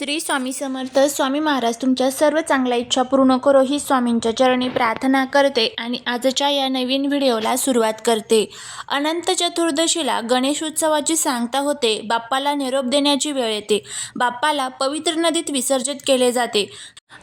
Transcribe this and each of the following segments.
श्री स्वामी समर्थ स्वामी महाराज तुमच्या सर्व चांगल्या इच्छा पूर्ण करो ही स्वामींच्या चरणी प्रार्थना करते आणि आजच्या या नवीन व्हिडिओला सुरुवात करते. अनंत चतुर्दशीला गणेश उत्सवाची सांगता होते. बाप्पाला निरोप देण्याची वेळ येते. बाप्पाला पवित्र नदीत विसर्जित केले जाते.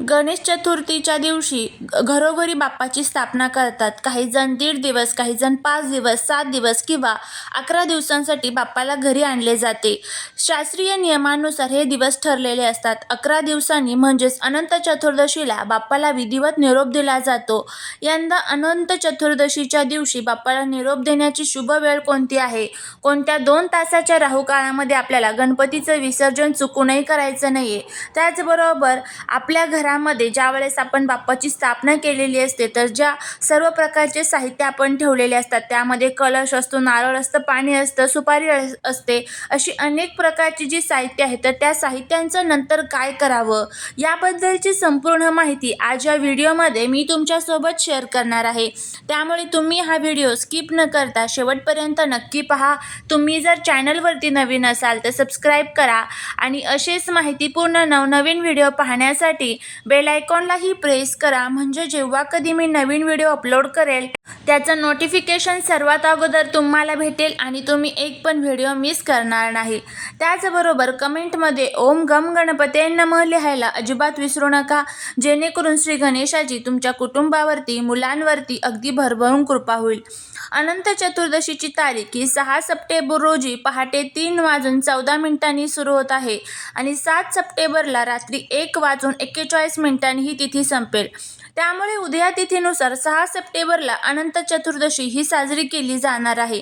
गणेश चतुर्थीच्या दिवशी घरोघरी बाप्पाची स्थापना करतात. काही जण दीड दिवस काही जण पाच दिवस सात दिवस किंवा अकरा दिवसांसाठी बाप्पाला घरी आणले जाते. शास्त्रीय नियमानुसार हे दिवस ठरलेले असतात. अकरा दिवसांनी म्हणजेच अनंत चतुर्दशीला बाप्पाला विधिवत निरोप दिला जातो. यंदा अनंत चतुर्दशीच्या दिवशी बाप्पाला निरोप देण्याची शुभ वेळ कोणती आहे? कोणत्या दोन तासाच्या राहुकाळामध्ये आपल्याला गणपतीचं विसर्जन चुकूनही करायचं नाही आहे त्याचबरोबर आपल्या घरामध्ये ज्या वेळेस आपण बाप्पाची स्थापना केलेली असते तर ज्या सर्व प्रकारचे साहित्य आपण ठेवलेले असतात त्यामध्ये कलश असतो नारळ असतं पाणी असतं सुपारी असते अशी अनेक प्रकारची जी साहित्य आहे तर त्या साहित्यांचं नंतर काय करावं? याबद्दलची संपूर्ण माहिती आज या व्हिडिओमध्ये मी तुमच्यासोबत शेअर करणार आहे. त्यामुळे तुम्ही हा व्हिडिओ स्किप न करता शेवटपर्यंत नक्की पहा. तुम्ही जर चॅनलवरती नवीन असाल तर सबस्क्राईब करा आणि असेच माहितीपूर्ण नवनवीन व्हिडिओ पाहण्यासाठी बेलायकॉनलाही प्रेस करा. म्हणजे जेव्हा कधी मी नवीन व्हिडिओ अपलोड करेल त्याचं नोटिफिकेशन सर्वात अगोदर तुम्हाला भेटेल आणि तुम्ही एक पण व्हिडिओ मिस करणार नाही. त्याचबरोबर कमेंटमध्ये ओम गम गणपते नमः लिहायला अजिबात विसरू नका. जेणेकरून श्री गणेशाची तुमच्या कुटुंबावरती मुलांवरती अगदी भरभरून कृपा होईल. अनंत चतुर्दशीची तारीख ही सहा सप्टेंबर रोजी पहाटे तीन वाजून चौदा मिनिटांनी सुरू होत आहे आणि सात सप्टेंबरला रात्री एक वाजून एक्केचाळीस मिनिटांनी ही तिथी संपेल. त्यामुळे उद्या तिथीनुसार सहा सप्टेंबरला अनंत चतुर्दशी ही साजरी केली जाणार आहे.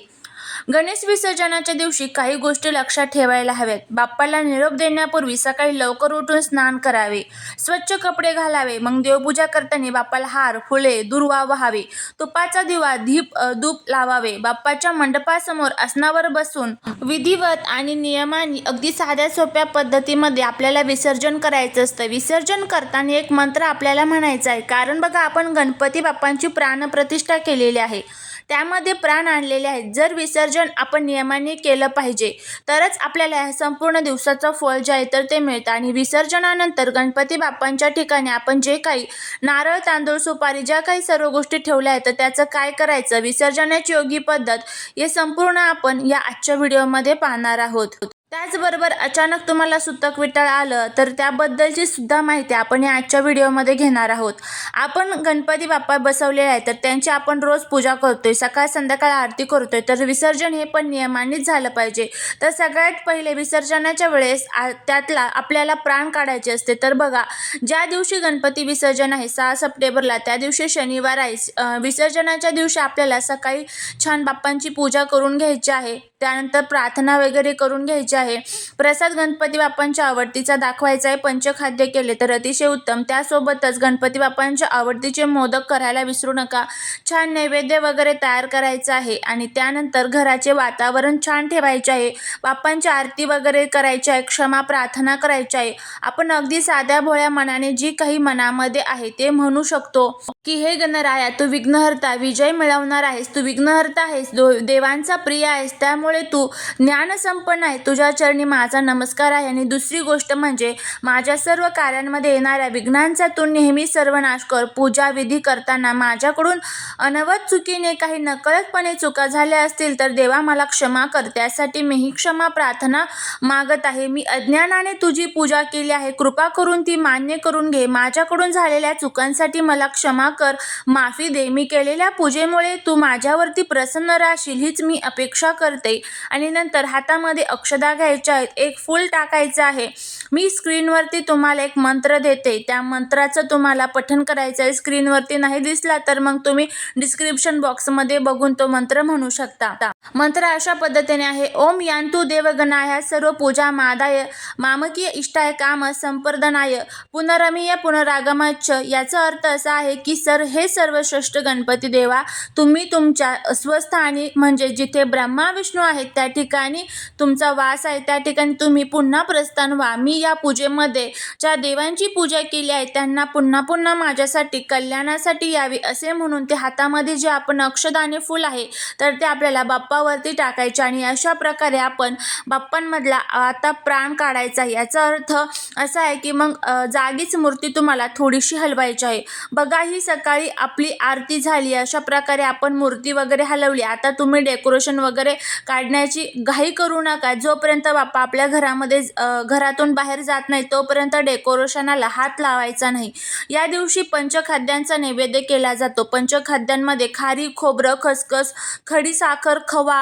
गणेश विसर्जनाच्या दिवशी काही गोष्टी लक्षात ठेवायला हव्यात. बाप्पाला निरोप देण्यापूर्वी सकाळी लवकर उठून स्नान करावे. स्वच्छ कपडे घालावे. मग देवपूजा करताना बाप्पाला हार फुले दुर्वा व्हावे. तुपाचा दिवा धीप धूप लावावे. बाप्पाच्या मंडपासमोर आसनावर बसून विधिवत आणि नियमाने अगदी साध्या सोप्या पद्धतीमध्ये आपल्याला विसर्जन करायचं असतं. विसर्जन करताना एक मंत्र आपल्याला म्हणायचा आहे. कारण बघा आपण गणपती बाप्पांची प्राणप्रतिष्ठा केलेली आहे. त्यामध्ये प्राण आणलेले आहेत. जर विसर्जन आपण नियमाने केलं पाहिजे तरच आपल्याला ह्या संपूर्ण दिवसाचं फळ जे आहे तर ते मिळतं. आणि विसर्जनानंतर गणपती बाप्पांच्या ठिकाणी आपण जे काही नारळ तांदूळ सुपारी ज्या काही सर्व गोष्टी ठेवल्या आहेत तर त्याचं काय करायचं? विसर्जनाची योग्य पद्धत हे संपूर्ण आपण या आजच्या व्हिडिओमध्ये पाहणार आहोत. त्याचबरोबर अचानक तुम्हाला सुतक विटाळ आलं तर त्याबद्दलची सुद्धा माहिती आपण या आजच्या व्हिडिओमध्ये घेणार आहोत. आपण गणपती बाप्पा बसवलेले आहे तर त्यांची आपण रोज पूजा करतोय सकाळ संध्याकाळ आरती करतोय तर विसर्जन हे पण नियमानेच झालं पाहिजे. तर सगळ्यात पहिले विसर्जनाच्या वेळेस आ- त्यातला आपल्याला प्राण काढायचे असते. तर बघा ज्या दिवशी गणपती विसर्जन आहे सहा सप्टेंबरला त्या दिवशी शनिवार आहे. विसर्जनाच्या दिवशी आपल्याला सकाळी छान बाप्पांची पूजा करून घ्यायची आहे. त्यानंतर प्रार्थना वगैरे करून घ्यायची आहे. प्रसाद गणपती बाप्पांच्या आवडतीचा दाखवायचा आहे. पंचखाद्य केले तर अतिशय उत्तम. त्यासोबतच गणपती बाप्पांच्या आवडतीचे मोदक करायला विसरू नका. छान नैवेद्य वगैरे तयार करायचं आहे आणि त्यानंतर घराचे वातावरण छान ठेवायचे आहे. बाप्पांची आरती वगैरे करायची आहे. क्षमा प्रार्थना करायची आहे. आपण अगदी साध्या भोळ्या मनाने जी काही मनामध्ये आहे ते म्हणू शकतो. की हे गणराया तू विघ्नहर्ता विजय मिळवणार आहेस. तू विघ्नहर्ता आहेस दो देवांचा प्रिय आहेस. त्यामुळे तू ज्ञानसंपन्न आहे. तुझ्या चरणी माझा नमस्कार आहे. आणि दुसरी गोष्ट म्हणजे माझ्या सर्व कार्यांमध्ये येणाऱ्या विघ्नांचा तू नेहमी सर्वनाश कर. पूजा विधी करताना माझ्याकडून अनवत चुकीने काही नकळतपणे चुका झाल्या असतील तर देवा मला क्षमा कर. त्यासाठी मीही क्षमा प्रार्थना मागत आहे. मी अज्ञानाने तुझी पूजा केली आहे. कृपा करून ती मान्य करून घे. माझ्याकडून झालेल्या चुकांसाठी मला क्षमा कर. माफी दे. मी केलेल्या पूजेमुळे तू माझ्यावरती प्रसन्न राहशील हीच मी अपेक्षा करते. आणि नंतर हातामध्ये अक्षदा घ्यायच्या आहेत. एक फूल टाकायचं आहे. मी स्क्रीनवरती तुम्हाला एक मंत्र देते. त्या मंत्राचं तुम्हाला पठन करायचं आहे. स्क्रीनवरती नाही दिसला तर मग तुम्ही डिस्क्रिप्शन बॉक्समध्ये बघून तो मंत्र म्हणू शकता. मंत्र अशा पद्धतीने आहे. ओम यान्तु देवगणाय. सर्व पूजा मादाय. मामकीय इष्टाय काम संपर्दनाय. पुनरमीय पुनरागमच याचा अर्थ असा आहे की सर हे सर्वश्रेष्ठ गणपती देवा तुम्ही तुमच्या स्वस्थानी म्हणजे जिथे ब्रह्मा विष्णू आहेत त्या ठिकाणी तुमचा वास आहे त्या ठिकाणी तुम्ही पुन्हा प्रस्थान व्हा. मी या पूजेमध्ये ज्या देवांची पूजा केली आहे त्यांना पुन्हा पुन्हा माझ्यासाठी कल्याणासाठी यावी असे म्हणून ते हातामध्ये जे आपण अक्षदाने फूल आहे तर ते आपल्याला बाप्पावरती टाकायचे आणि अशा प्रकारे आपण बाप्पांमधला आता प्राण काढायचा याचा अर्थ असा आहे की मग जागीच मूर्ती तुम्हाला थोडीशी हलवायची आहे. बघा ही सकाळी आपली आरती झाली अशा प्रकारे आपण मूर्ती वगैरे हलवली. आता तुम्ही डेकोरेशन वगैरे काढण्याची घाई करू नका. जोपर्यंत बाप्पा आपल्या घरामध्ये घरातून बाहेर जात नाही तोपर्यंत डेकोरेशनाला हात लावायचा नाही. या दिवशी पंचखाद्यांचा नैवेद्य केला जातो. पंचखाद्यांमध्ये खारी खोबरं खसखस खडी साखर खवा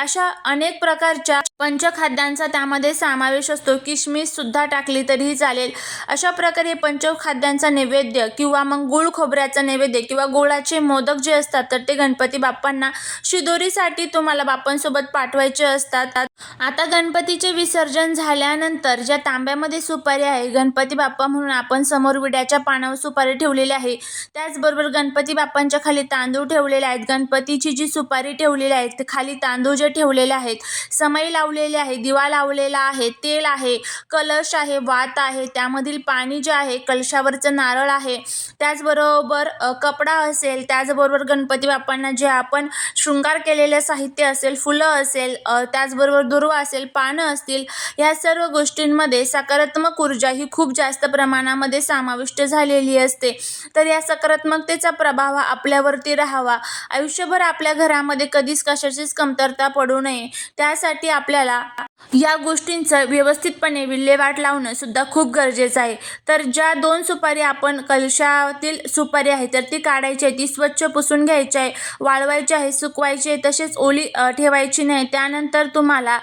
अशा अनेक प्रकारच्या पंचखाद्यांचा त्यामध्ये समावेश असतो. किशमिश सुद्धा टाकली तरीही चालेल. अशा प्रकारे पंचखाद्यांचा नैवेद्य किंवा मग गुळ गुळ खोबऱ्याचा नैवेद्य किंवा गुळाचे मोदक जे असतात तर ते गणपती बाप्पांना शिदोरीसाठी तुम्हाला बाप्पांसोबत पाठवायचे असतात. आता गणपतीचे विसर्जन झाल्यानंतर ज्या तांब्यामध्ये सुपारी आहे गणपती बाप्पा म्हणून आपण समोर विड्याच्या पानावर सुपारी ठेवलेली आहे. त्याचबरोबर गणपती बाप्पांच्या खाली तांदूळ ठेवलेले आहेत. गणपतीची जी सुपारी ठेवलेली आहे ते खाली तांदूळ जे ठेवलेले आहेत समई लावलेली आहे दिवा लावलेला आहे तेल आहे कलश आहे वात आहे त्यामधील पाणी जे आहे कलशावरचं नारळ आहे. त्याचबरोबर कपडा असेल त्याचबरोबर गणपती बाप्पांना जे आपण शृंगार केलेलं साहित्य असेल फुलं असेल त्याचबरोबर दुर्वा असेल पानं असतील ह्या सर्व गोष्टींमध्ये सकारात्मक ऊर्जा ही खूप जास्त प्रमाणामध्ये समाविष्ट झालेली असते. तर या सकारात्मकतेचा प्रभाव हा आपल्यावरती राहावा. आयुष्यभर आपल्या घरामध्ये कधीच कशाचीच कमतरता पडू नये. त्यासाठी आपल्याला या गोष्टींचं व्यवस्थितपणे विल्हेवाट लावणं सुद्धा खूप गरजेचं आहे. तर ज्या दोन सुपारी आपण कलशातील सुपारी आहे तर ती काढायची आहे ती स्वच्छ पुसून घ्यायची आहे वाळवायची आहे सुकवायची आहे तसेच ओली ठेवायची नाही. त्यानंतर तुम्हाला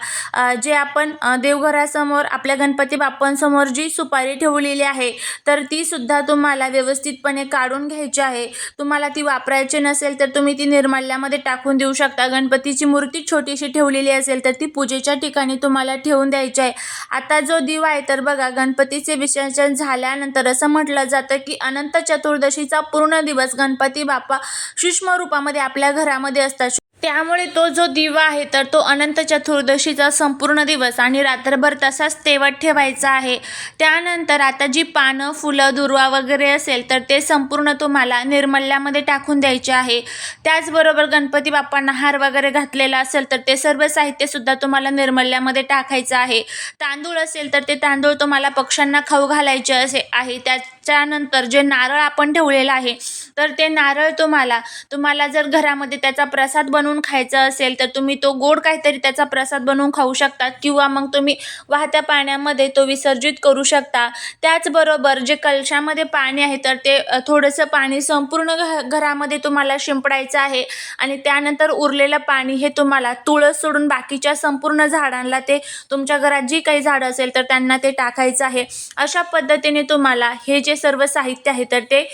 जे आपण देवघरासमोर आपल्या गणपती बाप्पांसमोर जी सुपारी ठेवलेली आहे तर ती सुद्धा तुम्हाला व्यवस्थितपणे काढून घ्यायची आहे. तुम्हाला ती वापरायची नसेल तर तुम्ही ती निर्माल्यामध्ये टाकून देऊ शकता. गणपतीची मूर्ती छोटीशी ठेवलेली असेल तर ती पूजेच्या ठिकाणी तुम्हाला ठेवून द्यायची आहे. आता जो दिवा आहे तर बघा गणपतीचे विसर्जन झाल्यानंतर असं म्हटलं जातं की अनंत चतुर्दशीचा पूर्ण दिवस गणपती बाप्पा सूक्ष्म रूपामध्ये आपल्या घरामध्ये असतात. त्यामुळे तो जो दिवा आहे तर तो अनंत चतुर्दशीचा संपूर्ण दिवस आणि रात्रभर तसाच तेवत ठेवायचा आहे. त्यानंतर आता जी पानं फुलं दुर्वा वगैरे असेल तर ते संपूर्ण तुम्हाला निर्मल्यामध्ये टाकून द्यायचे आहे. त्याचबरोबर गणपती बाप्पांना हार वगैरे घातलेला असेल तर ते सर्व साहित्यसुद्धा तुम्हाला निर्मल्यामध्ये टाकायचं आहे. तांदूळ असेल तर ते तांदूळ तुम्हाला पक्ष्यांना खाऊ घालायचे असे आहे. त्याच्यानंतर जे नारळ आपण ठेवलेलं आहे तर ते नारळ तुम्हाला तुम्हाला जर घरामध्ये त्याचा प्रसाद बनवून खायचा असेल तर तुम्ही तो गोड काहीतरी त्याचा प्रसाद बनवून खाऊ शकतात किंवा मग तुम्ही वाहत्या पाण्यामध्ये तो विसर्जित करू शकता. त्याचबरोबर जे कलशामध्ये पाणी आहे तर ते थोडंसं पाणी संपूर्ण घ घरामध्ये तुम्हाला शिंपडायचं आहे आणि त्यानंतर उरलेलं पाणी हे तुम्हाला तुळस सोडून बाकीच्या संपूर्ण झाडांना ते तुमच्या घरात जी काही झाडं असेल तर त्यांना ते टाकायचं आहे. अशा पद्धतीने तुम्हाला हे जे सर्व साहित्य आहे तर ते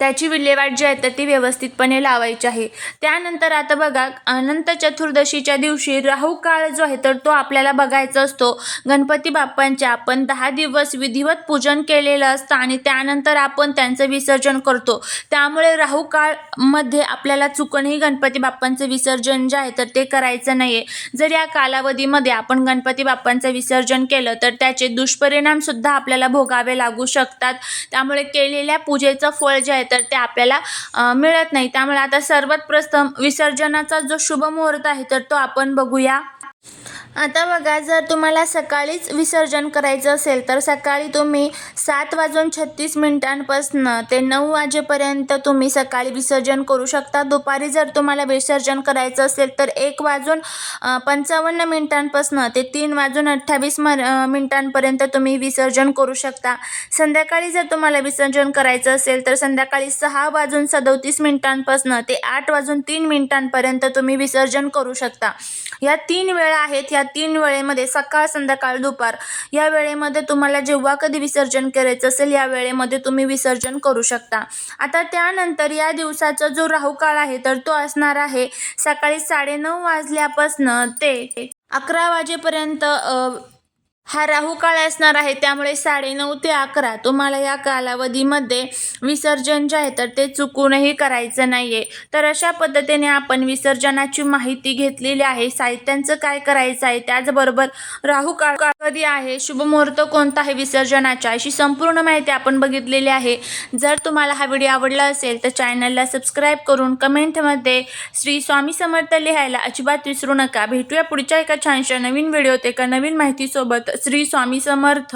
त्याची विल्हेवाट जी आहे तर ती व्यवस्थितपणे लावायची आहे. त्यानंतर आता बघा अनंत चतुर्दशीच्या दिवशी राहू काळ जो आहे तर तो आपल्याला बघायचा असतो. गणपती बाप्पांचे आपण दहा दिवस विधिवत पूजन केलेलं असतं आणि त्यानंतर आपण त्यांचं विसर्जन करतो. त्यामुळे राहू काळमध्ये आपल्याला चुकूनही गणपती बाप्पांचं विसर्जन जे आहे तर ते करायचं नाही आहे जर या कालावधीमध्ये आपण गणपती बाप्पांचं विसर्जन केलं तर त्याचे दुष्परिणामसुद्धा आपल्याला भोगावे लागू शकतात. त्यामुळे केलेल्या पूजेचं फळ जे आहे तर ते आपल्याला मिळत नाही. त्यामुळे आता सर्वात प्रथम विसर्जनाचा जो शुभ मुहूर्त आहे तर तो आपण बघूया. आता बघा जर तुम्हाला सकाळीच विसर्जन करायचं असेल तर सकाळी तुम्ही सात वाजून छत्तीस मिनिटांपासून ते नऊ वाजेपर्यंत तुम्ही सकाळी विसर्जन करू शकता. दुपारी जर तुम्हाला विसर्जन करायचं असेल तर एक वाजून पंचावन्न मिनिटांपासून ते तीन वाजून अठ्ठावीस म मिनिटांपर्यंत तुम्ही विसर्जन करू शकता. संध्याकाळी जर तुम्हाला विसर्जन करायचं असेल तर संध्याकाळी सहा वाजून सदोतीस मिनिटांपासून ते आठ वाजून तीन मिनिटांपर्यंत तुम्ही विसर्जन करू शकता. या तीन वेळा आहेत या तीन वेळेमध्ये सकाळ संध्याकाळ दुपार या वेळेमध्ये तुम्हाला जेव्हा कधी विसर्जन करायचं असेल या वेळेमध्ये तुम्ही विसर्जन करू शकता. आता त्यानंतर या दिवसाचा जो राहुकाळ आहे तर तो असणार आहे सकाळी साडेनऊ वाजल्यापासनं ते अकरा वाजेपर्यंत हा राहू काळ असणार आहे. त्यामुळे साडेनऊ ते अकरा तुम्हाला या कालावधीमध्ये विसर्जन जे आहे तर ते चुकूनही करायचं नाही आहे तर अशा पद्धतीने आपण विसर्जनाची माहिती घेतलेली आहे. साहित्यांचं काय करायचं आहे? त्याचबरोबर राहू काळ कधी आहे? शुभ मुहूर्त कोणता आहे विसर्जनाच्या अशी संपूर्ण माहिती आपण बघितलेली आहे. जर तुम्हाला हा व्हिडिओ आवडला असेल तर चॅनलला सबस्क्राईब करून कमेंटमध्ये श्री स्वामी समर्थ लिहायला अजिबात विसरू नका. भेटूया पुढच्या एका छानशा नवीन व्हिडिओत एका नवीन माहितीसोबत. श्री स्वामी समर्थ.